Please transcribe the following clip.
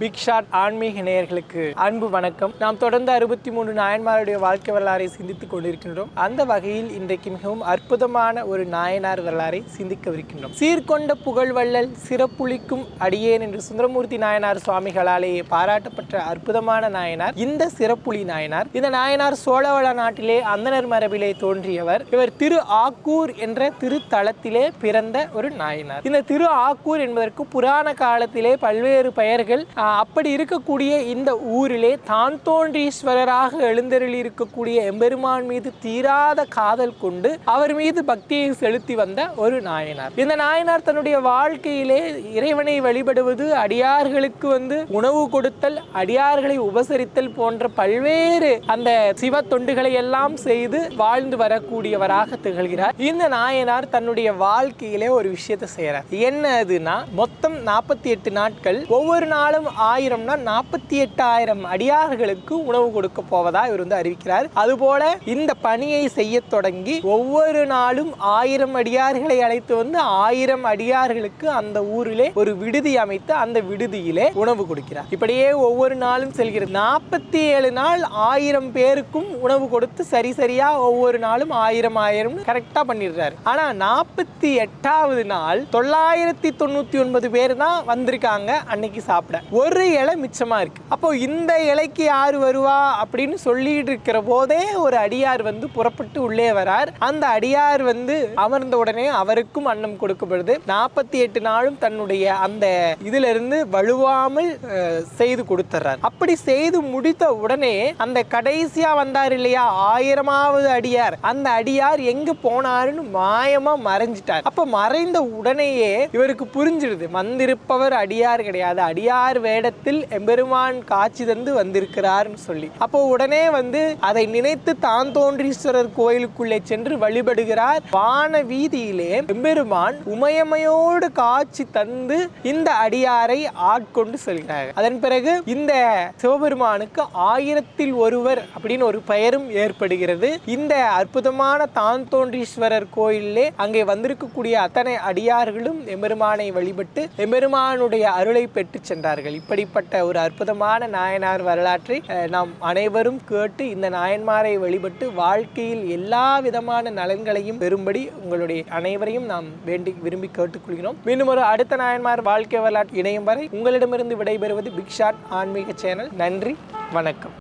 Big shot ஆன்மீக நேயர்களுக்கு அன்பு வணக்கம். நாம் தொடர்ந்து அறுபத்தி மூன்று நாயன்மாருடைய வாழ்க்கை வரலாறை சிந்தித்துக் கொண்டிருக்கின்றோம். அந்த வகையில் இன்றைக்கு மிகவும் அற்புதமான ஒரு நாயனார் வரலாறை சிந்திக்கவிருக்கின்றோம். சீர்கொண்ட புகழ்வள்ளல் சிறப்புளிக்கும் அடியேன் என்று சுந்தரமூர்த்தி நாயனார் சுவாமிகளாலேயே பாராட்டப்பட்ட அற்புதமான நாயனார் இந்த சிறப்புலி நாயனார். இந்த நாயனார் சோழவள நாட்டிலே அந்தனர் மரபிலே தோன்றியவர். இவர் திரு ஆக்கூர் என்ற திருத்தலத்திலே பிறந்த ஒரு நாயனார். இந்த திரு ஆக்கூர் என்பதற்கு புராண காலத்திலே பல்வேறு பெயர்கள் அப்படி இருக்கக்கூடிய இந்த ஊரிலே தான் தோன்றீஸ்வரராக எழுந்தருளி இருக்கக்கூடிய எம்பெருமான் மீது தீராத காதல் கொண்டு அவர் மீது பக்தியை செலுத்தி வந்த ஒரு நாயனார். இந்த நாயனார் தன்னுடைய வாழ்க்கையிலே இறைவனை வழிபடுவது அடியார்களுக்கு வந்து உணவு கொடுத்தல் அடியார்களை உபசரித்தல் போன்ற பல்வேறு அந்த சிவ தொண்டுகளை எல்லாம் செய்து வாழ்ந்து வரக்கூடியவராக திகழ்கிறார். இந்த நாயனார் தன்னுடைய வாழ்க்கையிலே ஒரு விஷயத்தை செய்யறார் என்ன அதுனா மொத்தம் நாற்பத்தி எட்டு நாட்கள் ஒவ்வொரு நாளும் ஆயிரம்னா நாற்பத்தி எட்டாயிரம் அடியார்களுக்கு உணவு கொடுக்க போவதா இவர் வந்து அறிவிக்கிறார். அதுபோல இந்த பணியை செய்ய தொடங்கி ஒவ்வொரு நாளும் ஆயிரம் அடியார்களை அழைத்து வந்து ஆயிரம் அடியார்களுக்கு அந்த ஊரிலே ஒரு விடுதி அமைத்து அந்த விடுதியிலே உணவு கொடுக்கிறார். இப்படியே ஒவ்வொரு நாளும் செல்கிறது. நாற்பத்தி ஏழு நாள் ஆயிரம் பேருக்கும் உணவு கொடுத்து சரி சரியா ஒவ்வொரு நாளும் ஆயிரம் ஆயிரம் கரெக்டா பண்ணிடுறாரு. ஆனா நாற்பத்தி எட்டாவது நாள் தொள்ளாயிரத்தி தொண்ணூத்தி ஒன்பது பேர் தான் வந்திருக்காங்க அன்னைக்கு சாப்பிட. ஒரு இலை மிச்சமா இருக்கு. அப்போ இந்த இலைக்கு யார் வருவா அப்படின்னு சொல்லிட்டு இருக்கிற போதே ஒரு அடியார் வந்து புறப்பட்டு உள்ளே வரார். அந்த அடியார் வந்து அமர்ந்த உடனே அவருக்கும் அன்னம் கொடுக்கப்படுது. நாற்பத்தி எட்டு நாளும் தன்னுடைய அந்த இதுல இருந்து வலுவாமல் செய்து கொடுத்துறார். அப்படி செய்து முடித்த உடனே அந்த கடைசியா வந்தார் இல்லையா? ஆயிரமாவது அடியார். அந்த அடியார் எங்க போனாருன்னு மாயமா மறைஞ்சிட்டார். அப்ப மறைந்த உடனேயே இவருக்கு புரிஞ்சிடுது. வந்திருப்பவர் அடியார் கிடையாது. அடியார் வே வேடத்தில் எம்பெருமான் காட்சி தந்து வந்திருக்கிறார்னு சொல்லி. அப்போ உடனே வந்து அதை நினைத்து தான் தோன்றீஸ்வரர் கோயிலுக்குள்ளே சென்று வழிபடுகிறார். வான வீதியிலே எம்பெருமான் உமையமையோடு காட்சி தந்து இந்த அடியாரை ஆட்கொண்டு செல்கிறார். அதன் பிறகு இந்த சிவபெருமானுக்கு ஆயிரத்தில் ஒருவர் அப்படின்னு ஒரு பெயரும் ஏற்படுகிறது. இந்த அற்புதமான தான் தோன்றீஸ்வரர் கோயிலே அங்கே வந்திருக்கக்கூடிய அத்தனை அடியார்களும் எம்பெருமானை வழிபட்டு எம்பெருமானுடைய அருளை பெற்று சென்றார்கள். இப்படிப்பட்ட ஒரு அற்புதமான நாயனார் வரலாற்றை நாம் அனைவரும் கேட்டு இந்த நாயன்மாரை வழிபட்டு வாழ்க்கையில் எல்லா விதமான நலன்களையும் பெறும்படி உங்களுடைய அனைவரையும் நாம் வேண்டி விரும்பி கேட்டுக்கொள்கிறோம். மீண்டும் ஒரு அடுத்த நாயன்மார் வாழ்க்கை வரலாற்று இணையும் வரை உங்களிடமிருந்து விடைபெறுவது பிக்ஷாட் ஆன்மீக சேனல். நன்றி வணக்கம்.